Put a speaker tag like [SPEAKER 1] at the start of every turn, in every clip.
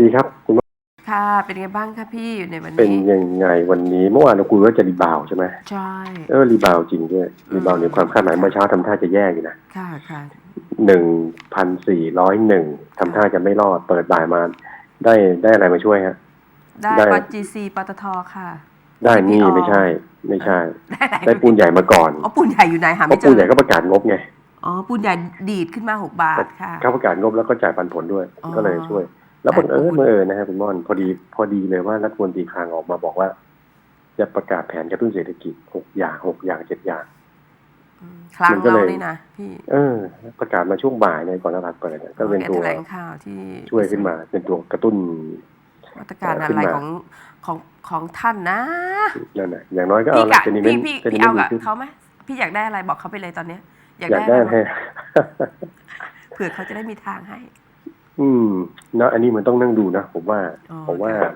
[SPEAKER 1] ดีครับคุณว่า
[SPEAKER 2] ค่ะ เป็นไงบ้างคะพี่อยู่ในวัน
[SPEAKER 1] เป็น
[SPEAKER 2] นี้
[SPEAKER 1] ยังไงวันนี้เมื่อวานเราคุยว่าจะรีบาวด์ใช่ไหม
[SPEAKER 2] ใช่
[SPEAKER 1] เออรีบาวด์จริงด้วย
[SPEAKER 2] อืม
[SPEAKER 1] รีบาวด์ในความคาดหมายเมื่อเช้าทำท่าจะแย่อยู่นะ
[SPEAKER 2] ค่ะค่ะ
[SPEAKER 1] หนึ่งพันสี่ร้อยหนึ่งทำท่าจะไม่รอดเปิดบ่ายมา ได้ได้อะไรมาช่วยฮะ
[SPEAKER 2] ได้
[SPEAKER 1] ได้
[SPEAKER 2] บัตร GC ปตทค่ะ
[SPEAKER 1] ได้นี่
[SPEAKER 2] CPO
[SPEAKER 1] ไม่ใช่ ไม่ใช่
[SPEAKER 2] ได้อะไร
[SPEAKER 1] ได้ปูนใหญ่มาก่อน
[SPEAKER 2] อ๋อปูนใหญ่อยู่ไหนหา
[SPEAKER 1] เพ
[SPEAKER 2] ไม่
[SPEAKER 1] ราะ
[SPEAKER 2] เจ
[SPEAKER 1] ปูน
[SPEAKER 2] อ
[SPEAKER 1] ใหญ่ก็ประกาศงบไง
[SPEAKER 2] อ๋อปูนใหญ่ดีดขึ้นมาหกบาทค่ะ
[SPEAKER 1] เขาประกาศงบแล้วก็จ่ายปันผลด้วย
[SPEAKER 2] อ๋อ
[SPEAKER 1] ก็เลยช่วย แล้วบังเอิญบังเอิญนะฮะคุณม่อนพอดีพอดีเลยว่ารัฐมนตรีคลังออกมาบอกว่า จะประกาศแผนกระตุ้นเศรษฐกิจหกอย่างหกอย่างเจ็ดอย่าง
[SPEAKER 2] อืมครั้ง
[SPEAKER 1] มันก็
[SPEAKER 2] เรา
[SPEAKER 1] เลย
[SPEAKER 2] นี่นะพี่
[SPEAKER 1] เออ ประกาศมาช่วงบ่ายเนี่ยก่อนตลาดเปิดเนี่ยก็เป็น
[SPEAKER 2] แก
[SPEAKER 1] ตัว
[SPEAKER 2] แถลงข่าวที่
[SPEAKER 1] ช่วยขึ้นมา เป็นตัวกระตุ้น
[SPEAKER 2] มาตรการ
[SPEAKER 1] เอ่อ
[SPEAKER 2] อะ
[SPEAKER 1] ขึ้น
[SPEAKER 2] ไร
[SPEAKER 1] มา
[SPEAKER 2] ของของของท่านนะ
[SPEAKER 1] นั่นแหละอย่างน้อยก็เอา
[SPEAKER 2] พี่
[SPEAKER 1] ละ
[SPEAKER 2] กะ
[SPEAKER 1] เซนิเมน
[SPEAKER 2] พี่
[SPEAKER 1] ต์
[SPEAKER 2] พี่
[SPEAKER 1] เซนิ
[SPEAKER 2] พี่
[SPEAKER 1] เมน
[SPEAKER 2] เอา
[SPEAKER 1] ต์ดี
[SPEAKER 2] กับ
[SPEAKER 1] ขึ้น
[SPEAKER 2] เขาไหมพี่อยากได้อะไรบอกเขาไปเลยตอนเนี้ย อยาก
[SPEAKER 1] อยาก
[SPEAKER 2] ได้
[SPEAKER 1] ได้
[SPEAKER 2] อะไร
[SPEAKER 1] ให้
[SPEAKER 2] เผื่อเขาจะได้มีทางให้
[SPEAKER 1] อืมนะอันนี้มันต้องนั่งดูนะผมว่า
[SPEAKER 2] อ๋อ
[SPEAKER 1] ผมว่า
[SPEAKER 2] ค่ะ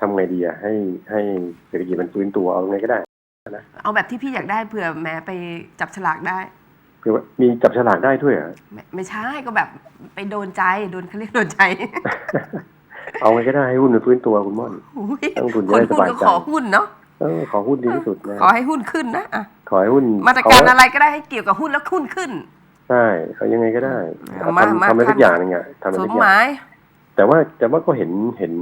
[SPEAKER 1] ทำไงดีอะให้ให้เศรษฐกิจมันฟื้นตัวเอาไงก็ได้
[SPEAKER 2] เอาแบบที่พี่อยากได้เผื่อแหม้ไปจับฉลากได้
[SPEAKER 1] คือว่ามีจับฉลากได้ด้วยเหรอ
[SPEAKER 2] ไม่ไม่ใช่ก็แบบไปโดนใจโดนเขาเรียกโดนใจ
[SPEAKER 1] เอาไงก็ได้ให้หุ้นมันฟื้นตัวคุณม่อน
[SPEAKER 2] อุ๊ย
[SPEAKER 1] นักลงทุนจะ
[SPEAKER 2] คน
[SPEAKER 1] ได้ส
[SPEAKER 2] หุ้น
[SPEAKER 1] บาย
[SPEAKER 2] ก็
[SPEAKER 1] ใจ
[SPEAKER 2] ขอหุ้นเนาะ
[SPEAKER 1] เออขอหุ้นดีที่สุดนะ
[SPEAKER 2] ขอให้หุ้นขึ้นนะอะ
[SPEAKER 1] ขอให้หุ้น
[SPEAKER 2] มาตรการ
[SPEAKER 1] เข
[SPEAKER 2] อะไรก็ได้ให้เกี่ยวกับหุ้นแล้วหุ้นขึ้น
[SPEAKER 1] ใช่เขายังไงก็ได้
[SPEAKER 2] เอามา
[SPEAKER 1] ทำ
[SPEAKER 2] มา
[SPEAKER 1] ทำอะไร
[SPEAKER 2] ท่าน
[SPEAKER 1] สักอย่างหนึงอะทำอะไร
[SPEAKER 2] ส
[SPEAKER 1] สั
[SPEAKER 2] ม
[SPEAKER 1] กอ
[SPEAKER 2] ห
[SPEAKER 1] ย่าง
[SPEAKER 2] มาย
[SPEAKER 1] แต่ว่าแต่ว่าก็เห็นเห็น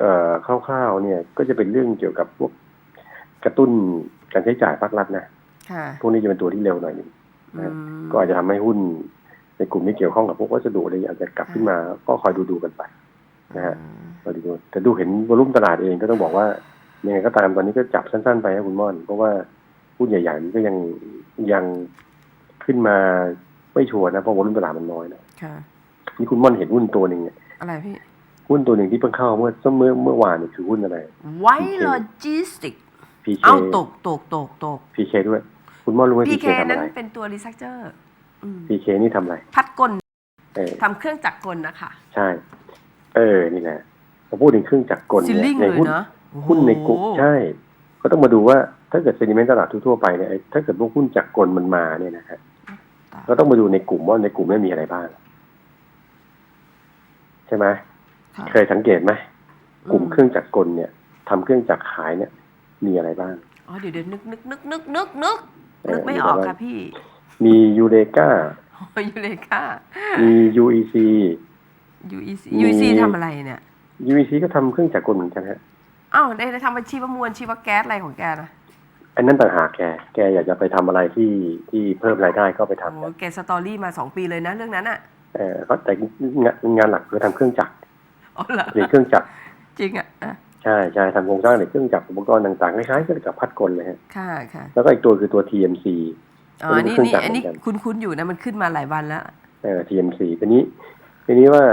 [SPEAKER 1] เอ่อคร่าวๆเนี่ย ก็จะเป็นเรื่องเกี่ยวกับพวกกระตุ้นการใช้จ่ายภาครัฐนะ
[SPEAKER 2] ค่ะ
[SPEAKER 1] พวกนี้จะเป็นตัวที่เร็วหน่อยหนึง
[SPEAKER 2] อืม
[SPEAKER 1] ก็อาจจะทำให้หุ้น ในกลุ่มที่เกี่ยวข้องกับพวกวัสดุอะไรอาจจะกลับขึ้นมา ก็คอยดูดูๆกันไป นะฮะ คอยดูดูแต่ดูเห็นวอลุ่มตลาดเองก็ต้องบอกว่ายังไงก็ตามตอนนี้ก็จับสั้นๆไปนะคุณม่อน เพราะว่าหุ้นใหญ่ๆนี้ก็ยังยัง ขึ้นมาไม่ชัวร์นะเพราะวอลุ่มตลาดมันน้อยนะ
[SPEAKER 2] ค่ะ
[SPEAKER 1] นี่คุณม่อนเห็นหุ้นตัวหนึ่งเนี่ย
[SPEAKER 2] อะไรพี่
[SPEAKER 1] หุ้นตัวหนึ่งที่เพิ่งเข้าเมื่อเมื่อเมื่อวานเนี่ยคือหุ้นอะไร
[SPEAKER 2] ไวโลจิสติก
[SPEAKER 1] PK
[SPEAKER 2] เอ้าตกตกตกตก
[SPEAKER 1] PK ด้วย คุณม่อนรู้ไหม
[SPEAKER 2] PK
[SPEAKER 1] PK ทำ
[SPEAKER 2] นั้
[SPEAKER 1] อะ
[SPEAKER 2] น
[SPEAKER 1] ไร
[SPEAKER 2] เป็นตัวรีซักเจอร์
[SPEAKER 1] PK นี่ทำอะไร
[SPEAKER 2] พัดกล
[SPEAKER 1] เออ
[SPEAKER 2] ทำเครื่องจักรกลนะคะ
[SPEAKER 1] ใช่ เออนี่แหละพอพูดถึงเครื่องจักรกล
[SPEAKER 2] ซิล
[SPEAKER 1] เนี่
[SPEAKER 2] ลิ่
[SPEAKER 1] ย
[SPEAKER 2] ง
[SPEAKER 1] ใน
[SPEAKER 2] เลย
[SPEAKER 1] หุ้น
[SPEAKER 2] นะ
[SPEAKER 1] หุ้นในกลุ่ม
[SPEAKER 2] โอ้โห
[SPEAKER 1] ใช่ ก็ต้องมาดูว่าถ้าเกิดเซนิเมนต์ตลาดทั่วๆไปเนี่ยไอ้ถ้าเกิดพวกหุ้นจักรกลมันมาเนี่ยนะฮะ ก็ต้องมาดูในกลุ่มว่าในกลุ่มนี้มีอะไรบ้าง ใช่ไหม
[SPEAKER 2] ค่ะ
[SPEAKER 1] เคยสังเกตไหมกลุ่มเครื่องจักรกลเนี่ยทำเครื่องจักรขายเนี่ย มีอะไรบ้าง
[SPEAKER 2] อ๋อเดี๋ยวเดี๋ยวนึกนึกนึกนึกนึกนึก
[SPEAKER 1] เออ
[SPEAKER 2] นึกไม่
[SPEAKER 1] มี
[SPEAKER 2] อ
[SPEAKER 1] อะไร
[SPEAKER 2] อก
[SPEAKER 1] บ้าง
[SPEAKER 2] ค่ะพี่
[SPEAKER 1] มียูเรกา
[SPEAKER 2] โอ้ยยูเลค่า
[SPEAKER 1] มี UEC
[SPEAKER 2] UEC
[SPEAKER 1] มี
[SPEAKER 2] UEC ทำอะไรเนี่ย
[SPEAKER 1] UEC ก็ทำเครื่องจักรกลเหมือนกันฮะ
[SPEAKER 2] อ้าวได้ได้ทำอาชีวมวลชีวแก๊สอะไรของแกนะ
[SPEAKER 1] อันนั้นต่างหากแก แกอยากจะไปทำอะไรที่ที่เพิ่มรายได้ก็ไปทำ
[SPEAKER 2] โอ้แกสตอรี่มาสองปีเลยนะเรื่องนั้นอะ
[SPEAKER 1] เออก็แต่งานงานหลักคือทำเครื่องจักร
[SPEAKER 2] อ๋อเหรอ
[SPEAKER 1] หรือเครื่องจักร
[SPEAKER 2] จริงอะอะ
[SPEAKER 1] ใช่ใช่ทำโครงสร้างหรือเครื่องจักรอุปกรณ์ต่างๆคล้ายๆกับพัดกลเลยฮะ
[SPEAKER 2] ค่ะค่ะ
[SPEAKER 1] แล้วก็อีกตัวคือตัว TMC
[SPEAKER 2] อ๋อ
[SPEAKER 1] เป็น
[SPEAKER 2] นี่
[SPEAKER 1] เครื่อง
[SPEAKER 2] นี่
[SPEAKER 1] จักร
[SPEAKER 2] อันนี้
[SPEAKER 1] เหมือนกัน
[SPEAKER 2] คุ้นๆอยู่นะมันขึ้นมาหลายวันแล้ว
[SPEAKER 1] เอ่อ TMC ทีนี้ทีนี้ว่า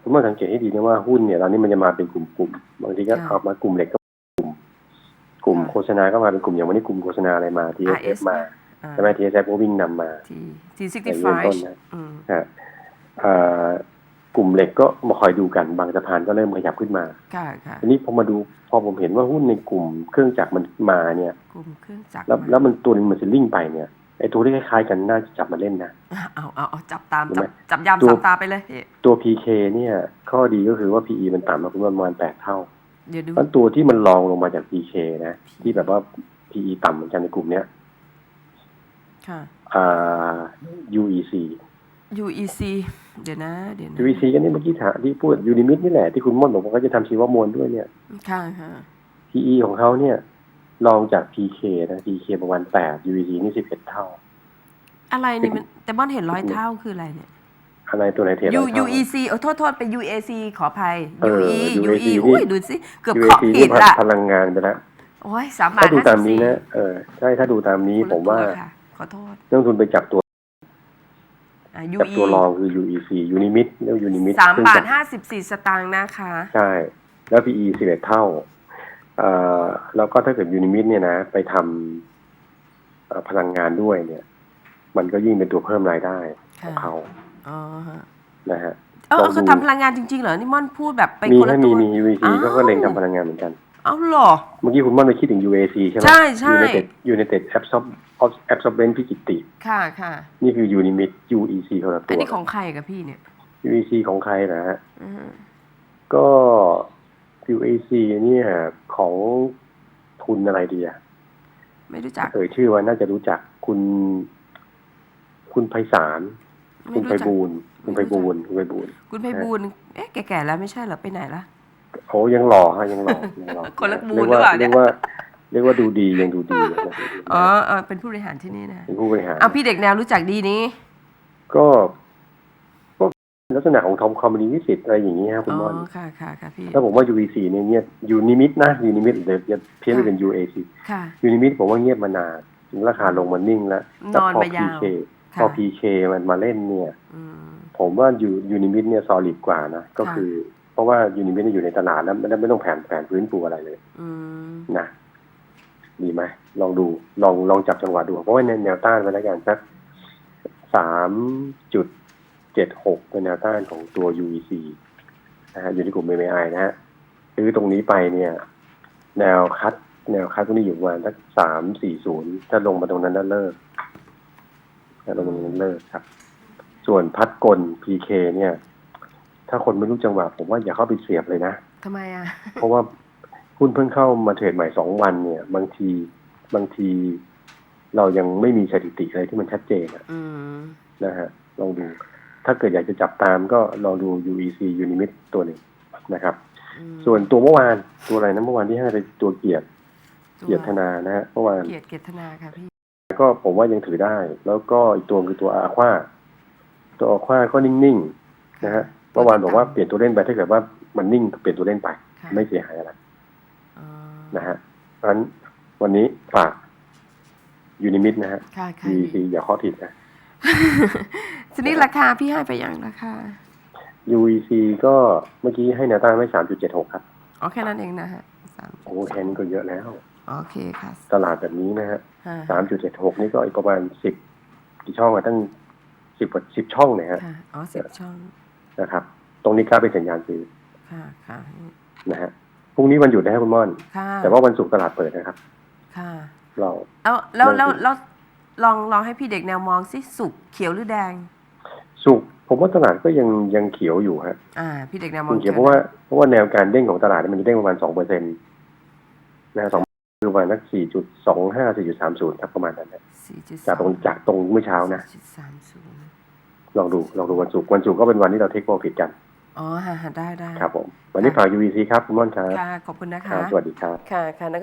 [SPEAKER 1] คุณมาสังเกตให้ดีนะว่าหุ้นเนี่ยตอนนี้มันจะมาเป็นกลุ่มๆ บางทีก็
[SPEAKER 2] ค่ะ
[SPEAKER 1] เอามากลุ่มเหล็กก็กลุ่ม กลุ่ม
[SPEAKER 2] ค่ะ
[SPEAKER 1] โฆษณาก็มาเป็นกลุ่มอย่างวันนี้กลุ่มโฆษณาอะไรมา TSF
[SPEAKER 2] RS
[SPEAKER 1] มาใช่ไหม TSF ก็วิ่งนำมา
[SPEAKER 2] ทีทีซิก
[SPEAKER 1] ใน
[SPEAKER 2] ตี้ไฟ
[SPEAKER 1] เริ่มต้นนะ
[SPEAKER 2] อืม
[SPEAKER 1] ฮะเอ่อกลุ่มเหล็กก็มาคอยดูกันบางสะพานก็เริ่มขยับขึ้นมา
[SPEAKER 2] ค่ะค่ะ
[SPEAKER 1] ทีนี้พอมาดูพอผมเห็นว่าหุ้นในกลุ่มเครื่องจักรมันมาเนี่ย
[SPEAKER 2] กลุ่มเครื่องจักร
[SPEAKER 1] แล้วแล้วมันตัวหนึงมันจะลิ่งไปเนี่ยไอ้ตัวที่คล้ายๆกันน่าจะจับมาเล่นนะ
[SPEAKER 2] เอาเอาเอาจับตาม
[SPEAKER 1] เห็น
[SPEAKER 2] จั
[SPEAKER 1] ไห
[SPEAKER 2] บ
[SPEAKER 1] ม
[SPEAKER 2] จับยาม
[SPEAKER 1] ตัว
[SPEAKER 2] สามตาไปเลย
[SPEAKER 1] ตัว PK เนี่ย ข้อดีก็คือว่า PE มันต่ำมาคุณประมาณแปดเท่า
[SPEAKER 2] เดี๋ยวดู
[SPEAKER 1] เพราะตัวที่มันรองลงมาจาก PK นะ ที่แบบว่า PE ต่ำเหมือนกันในกลุ่มเนี้ย
[SPEAKER 2] ค่ะ
[SPEAKER 1] อ่า UEC
[SPEAKER 2] UEC เดี๋ยวนะ เดี๋ยวนะ
[SPEAKER 1] UEC ก็นี่เมื่อกี้ถามที่พูดยูนิมิตนี่แหละที่คุณม่อนบอกว่าเขาจะทำชีวมวลด้วยเนี่ย
[SPEAKER 2] ค่ะค่ะ
[SPEAKER 1] PE ของเขาเนี่ยรองจาก PK นะ PK ประมาณแปด UEC นี่สิบเอ็ดเท่า
[SPEAKER 2] อะไรนี่มันแต่บ้านเห็นร้อยเท่าคืออะไรเนี่ย
[SPEAKER 1] อะไรตัวไหนเทียบ
[SPEAKER 2] U
[SPEAKER 1] ร้อยเท่า
[SPEAKER 2] UEC โอ้โทษโทษเป็น UAC ขออภัย
[SPEAKER 1] เออ
[SPEAKER 2] UE
[SPEAKER 1] UAC
[SPEAKER 2] UE
[SPEAKER 1] นี่
[SPEAKER 2] อุ้ยดูสิเกือบ
[SPEAKER 1] UEC
[SPEAKER 2] เคาะผิ
[SPEAKER 1] นี่
[SPEAKER 2] ดละ
[SPEAKER 1] พลังงานไปแล้ว
[SPEAKER 2] โอ้ยสามบาท
[SPEAKER 1] ถ้าดู
[SPEAKER 2] ห้า
[SPEAKER 1] ตาม
[SPEAKER 2] สิบ
[SPEAKER 1] นี้
[SPEAKER 2] สี่
[SPEAKER 1] นะเออใช่ถ้าดูตามนี้ผมว่า
[SPEAKER 2] ค่ะขอโทษ
[SPEAKER 1] นักลงทุนไปจับตัว
[SPEAKER 2] อะ
[SPEAKER 1] จับ
[SPEAKER 2] UE
[SPEAKER 1] ตัวรองคือ UEC Unimit เรียก Unimit
[SPEAKER 2] สาม
[SPEAKER 1] ซึ่ง
[SPEAKER 2] บาท
[SPEAKER 1] จั
[SPEAKER 2] ห้าสิบสี่สตางค์นะคะ
[SPEAKER 1] ใช่ แล้ว PE สิบเอ็ดเท่าเอ่อแล้วก็ถ้าเกิด Unimit เนี่ยนะ ไปทำเอ่อพลังงานด้วยเนี่ย มันก็ยิ่งเป็นตัวเพิ่มรายได้ข
[SPEAKER 2] ค่ะ
[SPEAKER 1] องเขา
[SPEAKER 2] อ๋อฮะ
[SPEAKER 1] นะฮะ
[SPEAKER 2] เออ
[SPEAKER 1] ลองดู
[SPEAKER 2] เขาทำพลังงานจริงๆเหรอนี่ม่อนพูดแบบไป
[SPEAKER 1] มี
[SPEAKER 2] คนละ
[SPEAKER 1] ให้
[SPEAKER 2] ตั
[SPEAKER 1] มี
[SPEAKER 2] ว
[SPEAKER 1] มี UEC
[SPEAKER 2] อ้าว
[SPEAKER 1] ก็ก็เล็งทำพลังงานเหมือนกัน
[SPEAKER 2] เอาเหรอ
[SPEAKER 1] เมื่อกี้คุณม่อนไปคิดถึง UAC ใช่ไหม
[SPEAKER 2] ใช่ใช่
[SPEAKER 1] United United Absorb Absorbent พิจิตติ
[SPEAKER 2] ค่ะค่ะ
[SPEAKER 1] นี่คือ Unimit UEC คนละ
[SPEAKER 2] อั
[SPEAKER 1] ตั
[SPEAKER 2] น
[SPEAKER 1] ว
[SPEAKER 2] นี้ของใครกับพี่เนี่ย
[SPEAKER 1] UAC ของใครนะฮะ
[SPEAKER 2] อืม
[SPEAKER 1] ก็ UAC เนี่ยของทุนอะไรดีอะ
[SPEAKER 2] ไม่รู้จัก
[SPEAKER 1] เอ่ยชื่อว่าน่าจะรู้จักคุณ คุณไพศาล
[SPEAKER 2] ไม่
[SPEAKER 1] คุณ
[SPEAKER 2] รู้
[SPEAKER 1] ไพ
[SPEAKER 2] จัก
[SPEAKER 1] บูลย์คุณไพบูลย์คุณไพบูลย์
[SPEAKER 2] คุณไพบูลย์เอ๊ะแก่ๆแล้วไม่ใช่เหรอไปไหนละ
[SPEAKER 1] โอ้ยังหล่อฮะยังหล่อยังหล่อ
[SPEAKER 2] คนละบูล
[SPEAKER 1] เรีย
[SPEAKER 2] หรื
[SPEAKER 1] ก
[SPEAKER 2] อ
[SPEAKER 1] ว่า
[SPEAKER 2] เปล่าเนี่ย
[SPEAKER 1] เรียกว่าเรียกว่าดูดียังดูดีนะ
[SPEAKER 2] อ๋อเออเป็นผู้บริหารที่นี่นะ
[SPEAKER 1] เป็นผู้บริหาร
[SPEAKER 2] เอาพี่เด็กแนวรู้จักดีนี้
[SPEAKER 1] ก็ก็ลักษณะของทอมคอมมินิสิตอะไรอย่างนี้ครับคุณ
[SPEAKER 2] อ๋อ
[SPEAKER 1] ม่อน
[SPEAKER 2] ค่ะค่ะค่ะพี่
[SPEAKER 1] ถ้าผมว่า UVC เนี่ยเงียบยูนิมิตนะยูนิมิตเดี๋ยวจะเพี้ยนไปเป็น UAC
[SPEAKER 2] ค่ะ
[SPEAKER 1] ยูนิมิตผมว่าเงียบมานานถึงราคาลงมานิ่งแล้ว
[SPEAKER 2] นอน
[SPEAKER 1] พอ
[SPEAKER 2] มายาว
[SPEAKER 1] PK พ
[SPEAKER 2] ค่ะ
[SPEAKER 1] อ PK มันมาเล่นเนี่ย
[SPEAKER 2] อืม
[SPEAKER 1] ผมว่ายูยูนิมิตเนี่ยซอลิดกว่านะก็
[SPEAKER 2] ค่ะ
[SPEAKER 1] คือ เพราะว่ายูนิมิตอยู่ในตลาดแล้วไม่ได้ไม่ต้องแผนแผนพื้นปูอะไรเลย
[SPEAKER 2] อืม
[SPEAKER 1] นะดีไหมลองดูลองลองจับจังหวะดู เพราะว่าในแนวต้านไปแล้วกันสักสามจุดเจ็ดหกเป็นแนวต้านของตัว UEC นะฮะอยู่ที่กลุ่ม MAI นะฮะซื้อตรงนี้ไปเนี่ย แนวคัด แนวคัดตรงนี้อยู่ประมาณสักสามสี่ศูนย์ถ้าลงมาตรงนั้นน่าเลิก ถ้าลงมาตรงนั้นเลิกครับ ส่วนพัดกล PK เนี่ย ถ้าคนไม่รู้จังหวะผมว่าอย่าเข้าไปเสียบเลยนะ
[SPEAKER 2] ทำไมอะ
[SPEAKER 1] เพราะว่าหุ้นเพิ่งเข้ามาเทรดใหม่สองวันเนี่ย บางทีบางทีเรายังไม่มีสถิติอะไรที่มันชัดเจนอะ
[SPEAKER 2] อืม
[SPEAKER 1] นะฮะลองดูถ้าเกิดอยากจะจับตามก็ลองดู UEC Unimit ตัวหนึ่งนะครับ
[SPEAKER 2] อืม
[SPEAKER 1] ส่วนตัวเมื่อวานตัวอะไรนะเมื่อวานที่ให้ไปตัวเกียรติ
[SPEAKER 2] ตัว
[SPEAKER 1] เกียรติธนานะฮะเมื่อวาน
[SPEAKER 2] เกียรติเกียรติธนาค่ะพี่
[SPEAKER 1] ก็ผมว่ายังถือได้ แล้วก็อีกตัวคือตัวอาควาตัวอาควาก็นิ่งๆนะฮะเมื่อวานบอกว่าเปลี่ยนตัวเล่นไปถ้าเกิดว่ามันนิ่งก็เปลี่ยนตัวเล่นไป
[SPEAKER 2] ค่ะ
[SPEAKER 1] ไม่เสียหายอะไร
[SPEAKER 2] อ๋อ
[SPEAKER 1] นะฮะเพราะฉะนั้นวันนี้ฝากยูนิมิตนะฮะ
[SPEAKER 2] ค่ะค่ะ
[SPEAKER 1] UEC อย่าข้อผิดนะ
[SPEAKER 2] ทีนี้ราคาพี่ให้ไปอย่างราคา
[SPEAKER 1] UEC ก็เมื่อกี้ให้แนวต้านไว้สามจุดเจ็ดหกครับ
[SPEAKER 2] อ๋อแค่นั้นเองนะฮะสาม
[SPEAKER 1] โอ้แค่นี้ก็เยอะแล้ว
[SPEAKER 2] โอเคค่ะ
[SPEAKER 1] ตลาดแบบนี้นะฮะ
[SPEAKER 2] ค่ะ
[SPEAKER 1] สามจุดเจ็ดหกนี่ก็อีกประมาณสิบกี่ช่องอะตั้งสิบกว่าสิบช่องเนี่ยฮะ
[SPEAKER 2] ค่ะอ๋อสิบช่อง
[SPEAKER 1] นะครับ ตรงนี้กล้าเป็นสัญญาณซื้อ
[SPEAKER 2] ค่ะค่ะ
[SPEAKER 1] นะฮะพรุ่งนี้วันหยุดนะฮะคุณม่อน
[SPEAKER 2] ค่ะ
[SPEAKER 1] แต่ว่าวันศุกร์ตลาดเปิดนะครับ
[SPEAKER 2] ค่ะ
[SPEAKER 1] เรา
[SPEAKER 2] แล้วแล้ว
[SPEAKER 1] ล
[SPEAKER 2] แล้
[SPEAKER 1] อ
[SPEAKER 2] ว
[SPEAKER 1] งดู
[SPEAKER 2] แล้วลองลองให้พี่เด็กแนวมองสิสุกเขียวหรือแดง
[SPEAKER 1] ศุกร์ผมว่าตลาดก็ยังยังเขียวอยู่ฮะ
[SPEAKER 2] อ่า พี่เด็กแนวมอ
[SPEAKER 1] ยังงเขียวเพราะว่าเพราะว่าแนวการเด้งของตลาดเนี่ยมันจะเด้งประมาณสองเปอร์เซ็นต์นะฮะสอง คือประมาณนักสี่จุดสองห้าสี่จุดสามศูนย์ครับประมาณนั้นนะ
[SPEAKER 2] สี่จุด
[SPEAKER 1] จากตรงจากตรงเมื่อเช้านะ
[SPEAKER 2] จุดสามศูนย์
[SPEAKER 1] ลองดูลองดูวันศุกร์วันศุกร์ก็เป็นวันที่เราเทคโปรฟิตกัน
[SPEAKER 2] อ๋อค่ะค่ะได้ได้
[SPEAKER 1] ครับผม วันนี้ฝาก UVC ครับคุณม่อนครับ
[SPEAKER 2] ค่ะขอบคุณนะ
[SPEAKER 1] ครั
[SPEAKER 2] คะ
[SPEAKER 1] บสวัสดีครับ
[SPEAKER 2] ค่ะค่ะนั่นก็